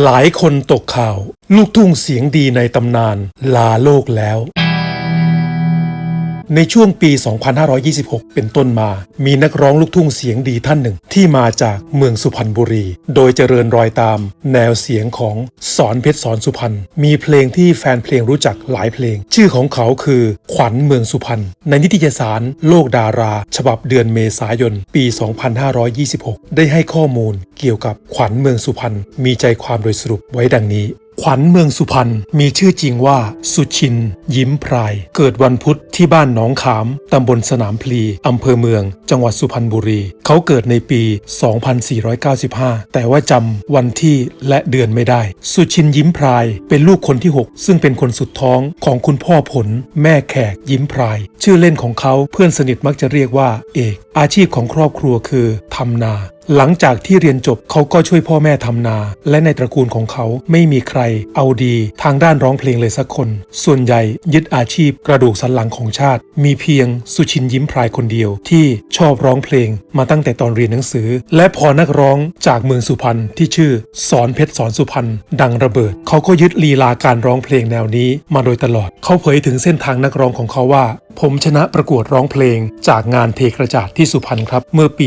หลายคนตกข่าว ลูกทุ่งเสียงดีในตำนาน ลาโลกแล้ว ในช่วงปี 2526 เป็นต้นมา มีนักร้องลูกทุ่งเสียงดีท่านหนึ่ง ที่มาจากเมืองสุพรรณบุรี โดยเจริญรอยตาม แนวเสียงของสอนเพชรสอนสุพรรณ มีเพลงที่แฟนเพลงรู้จักหลายเพลง ชื่อของเขาคือ ขวัญเมืองสุพรรณ ในนิตยสาร โลกดารา ฉบับเดือนเมษายน ปี 2526 ได้ให้ข้อมูลเกี่ยวกับขวัญเมืองสุพรรณ มีใจความโดยสรุปไว้ดังนี้ ขวัญเมืองสุพรรณมีชื่อจริงว่า สุชิน ยิ้มพราย เกิดวันพุธที่บ้านหนองขาม ตำบลสนามพลีอำเภอเมือง จังหวัดสุพรรณบุรี เขาเกิดในปี 2495 แต่ว่าจำวันที่และเดือนไม่ได้ สุชินยิ้มพราย เป็นลูกคนที่ 6 ซึ่งเป็นคนสุดท้องของคุณพ่อผล แม่แขกยิ้มพราย ชื่อเล่นของเขาเพื่อนสนิทมักจะเรียกว่า เอก อาชีพของครอบครัวคือทำนา หลังจากที่เรียนจบเขาก็ช่วยพ่อแม่ทำนา และในตระกูลของเขาไม่มีใคร เอาดีทางด้านร้องเพลงเลยสักคน ส่วนใหญ่ยึดอาชีพกระดูกสันหลังของชาติ มีเพียงสุชินยิ้มพรายคนเดียวที่ชอบร้องเพลงมาตั้งแต่ตอนเรียนหนังสือ และพอนักร้องจากเมืองสุพรรณที่ชื่อ สอนเพชรสอนสุพรรณดังระเบิด เขาก็ยึดลีลาการร้องเพลงแนวนี้ มาโดยตลอด เขาเผยถึงเส้นทางนักร้องของเขาว่า ผมชนะประกวดร้องเพลง จากงานเทกระจาดที่สุพรรณครับ เมื่อปี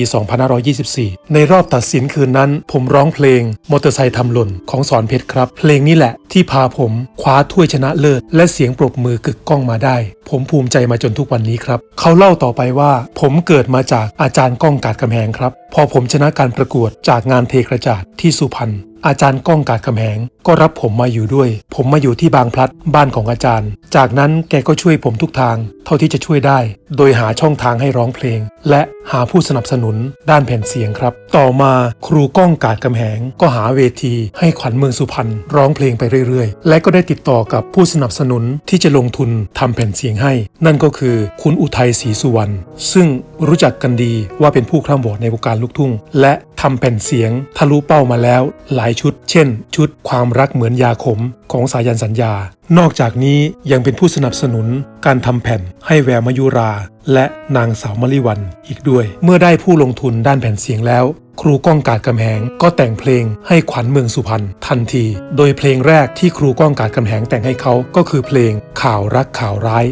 2524 ในรอบตัดสินคืนนั้น ผมร้องเพลงมอเตอร์ไซค์ทำหล่นของสอนเพชรครับ เพลงนี้แหละที่พาผมคว้าถ้วยชนะเลิศ และเสียงปรบมือกึกก้องมาได้ ผมภูมิใจมาจนทุกวันนี้ครับ เขาเล่าต่อไปว่า ผมเกิดมาจากอาจารย์ก้องกาดกำแหงครับ พอผมชนะการประกวดจากงานเทกระจาดที่สุพรรณ อาจารย์ก้องกาดกำแหง ก็รับผมมาอยู่ด้วย ผมมาอยู่ที่บางพลัดบ้านของอาจารย์ จากนั้นแกก็ช่วยผมทุกทาง เท่าที่จะช่วยได้ โดยหาช่องทางให้ร้องเพลง และหาผู้สนับสนุนด้านแผ่นเสียงครับ ต่อมาครูก้องกาดกำแหง ก็หาเวทีให้ขวัญเมืองสุพรรณร้องเพลงไปเรื่อยๆ และก็ได้ติดต่อกับผู้สนับสนุนที่จะลงทุนทำแผ่นเสียงให้ นั่นก็คือคุณอุทัยศรีสุวรรณซึ่งรู้จักกันดีว่าเป็นผู้คร่ำวอดในวงการลูกทุ่ง และทำแผ่นเสียงทะลุเป้ามาแล้ว หลายชุด เช่น ชุดความรักเหมือนยาขมของสายันสัญญา นอกจากนี้ยังเป็นผู้สนับสนุนการทำแผ่นให้แววมายุรา และนางสาวมลิวันอีกด้วย เมื่อได้ผู้ลงทุนด้านแผ่นเสียงแล้ว ครูก้องกาดกำแหงก็แต่งเพลงให้ขวัญเมืองสุพรรณทันที โดยเพลงแรกที่ครูก้องกาดกำแหงแต่งให้เขาก็คือเพลงข่าวรักข่าวร้าย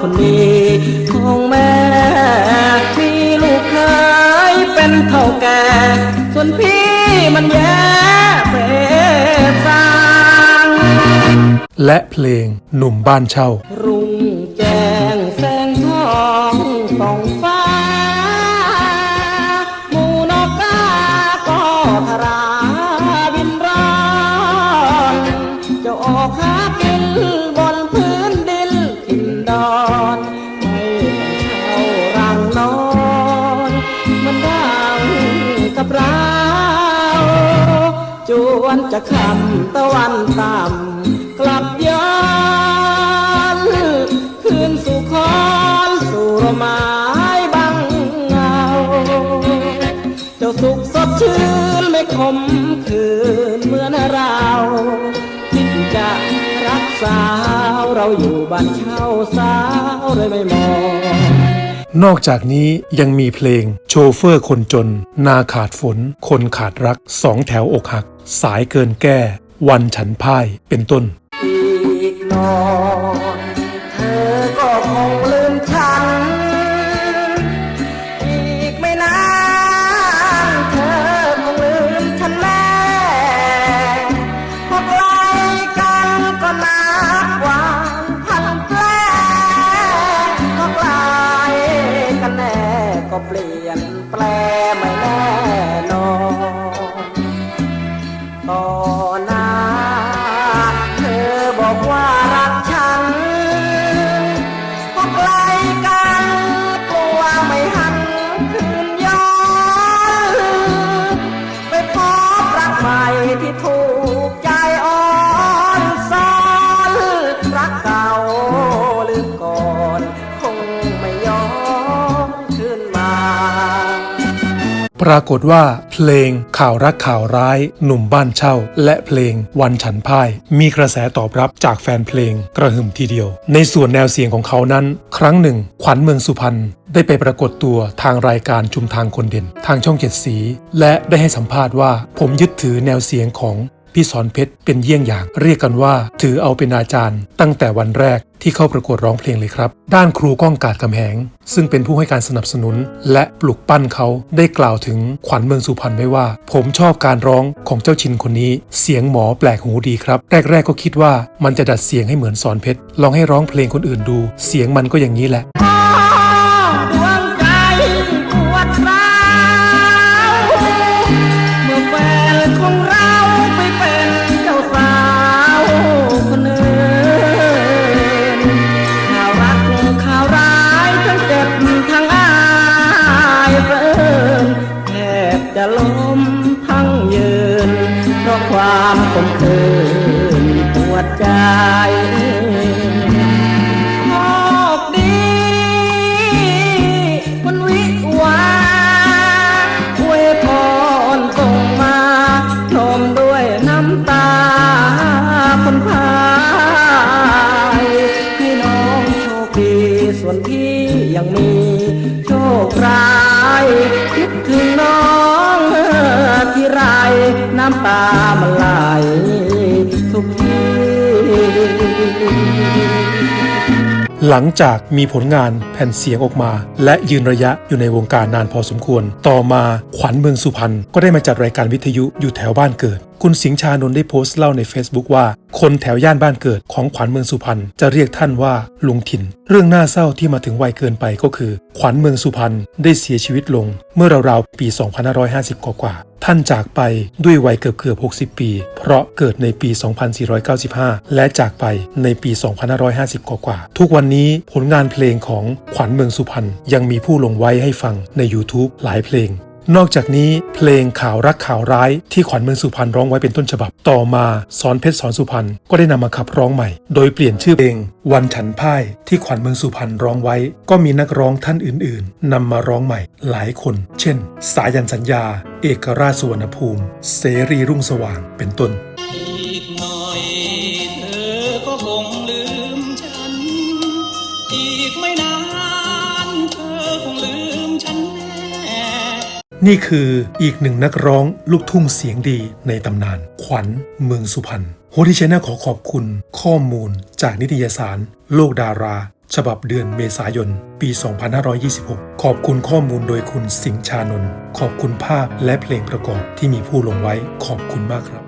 คนนี้ของแม่มีลูกเคยเป็นเท่าแก่ส่วนพี่มันแย่เสพสางและเพลงหนุ่มบ้านเช่า รุ่งแจ้ง กับเราจวนจะคำตะวันต่ำกลับย้อนคืนสู่คอนสู่ระไม้บังเงา เจ้าสุขสดชื่นไม่คมคืนเหมือนเราคิดจะรักสาวเราอยู่บ้านเช่าสาวเลยไม่มอง นอกจากนี้ยังมีเพลงโชเฟอร์คนจน นาขาดฝน คนขาดรักสองแถวอกหัก สายเกินแก้ วันฉันพ่ายเป็นต้น รากฏว่า เพลงข่าวรักข่าวร้าย หนุ่มบ้านเช่า และเพลงวันฉันพ่าย มีกระแสตอบรับจากแฟนเพลงกระหึ่มทีเดียว ในส่วนแนวเสียงของเขานั้น ครั้งหนึ่ง ขวัญเมืองสุพรรณได้ไปปรากฏตัวทางรายการชุมทางคนเด่น ทางช่องเจ็ดสี และได้ให้สัมภาษณ์ว่า ผมยึดถือแนวเสียงของ พี่สอนเพชรเป็นเยี่ยงอย่าง เรียกกันว่า ถือเอาเป็นอาจารย์ ตั้งแต่วันแรกที่เข้าประกวดร้องเพลงเลยครับ ด้านครูก้องกาดกำแหง ซึ่งเป็นผู้ให้การสนับสนุน และปลุกปั้นเขาได้กล่าวถึงขวัญเมืองสุพรรณไว้ว่า ผมชอบการร้องของเจ้าชินคนนี้ เสียงหมอแปลกหูดีครับ แรก ๆ ก็คิดว่ามันจะดัดเสียงให้เหมือนสอนเพชรลองให้ร้องเพลงคนอื่นดู เสียงมันก็อย่างนี้แหละดวงใจปวดร้าวเมื่อแฟนของเรา เป็นเจ้าสาวคนอื่นข่าวรักข่าวร้ายทั้งเจ็บทั้งอายเฟินแทบจะล้มทั้งยืนเพราะความขมขื่นปวดใจำตามันไหลทุกทีหลังจากมีผลงานแผ่นเสียงออกมา และยืนระยะอยู่ในวงการนานพอสมควร ต่อมาขวัญเมืองสุพรรณก็ได้มาจัดรายการวิทยุอยู่แถวบ้านเกิด คุณสิงห์ชานนท์ได้โพสต์เล่าใน Facebook ว่า คนแถวย่านบ้านเกิดของขวัญเมืองสุพรรณจะเรียกท่านว่าลุงถิ่น เรื่องน่าเศร้าที่มาถึงวัยเกินไปก็คือ ขวัญเมืองสุพรรณได้เสียชีวิตลง เมื่อราวๆปี 2550 กว่าๆท่านจากไปด้วยวัยเกือบเกือบ 60 ปี เพราะเกิดในปี 2495 และจากไปในปี 2550 กว่าๆทุกวันนี้ผลงานเพลงของขวัญเมืองสุพรรณยังมีผู้ลงไว้ให้ฟังใน YouTube หลายเพลง นอกจากนี้เพลงข่าวรักข่าวร้ายที่ขวัญเมืองสุพรรณร้องไว้เป็นต้นฉบับ ต่อมาสอนเพชรสอนสุพรรณก็ได้นำมาขับร้องใหม่ โดยเปลี่ยนชื่อเพลงวันฉันพ่ายที่ขวัญเมืองสุพรรณร้องไว้ ก็มีนักร้องท่านอื่น ๆนำมาร้องใหม่หลายคน เช่น สายันสัญญา เอกราชสุวรรณภูมิ เสรีรุ่งสว่างเป็นต้นอีกหน่อยเธอก็คงลืมฉันอีกไม่นาน นี่คืออีกหนึ่งนักร้องลูกทุ่งเสียงดีในตำนาน ขวัญเมืองสุพรรณโฮดิชแนลขอขอบคุณ ข้อมูลจากนิตยสาร โลกดารา ฉบับเดือนเมษายน ปี 2526 ขอบคุณข้อมูลโดยคุณสิงห์ชานนท์ขอบคุณภาพและเพลงประกอบที่มีผู้ลงไว้ขอบคุณมากครับ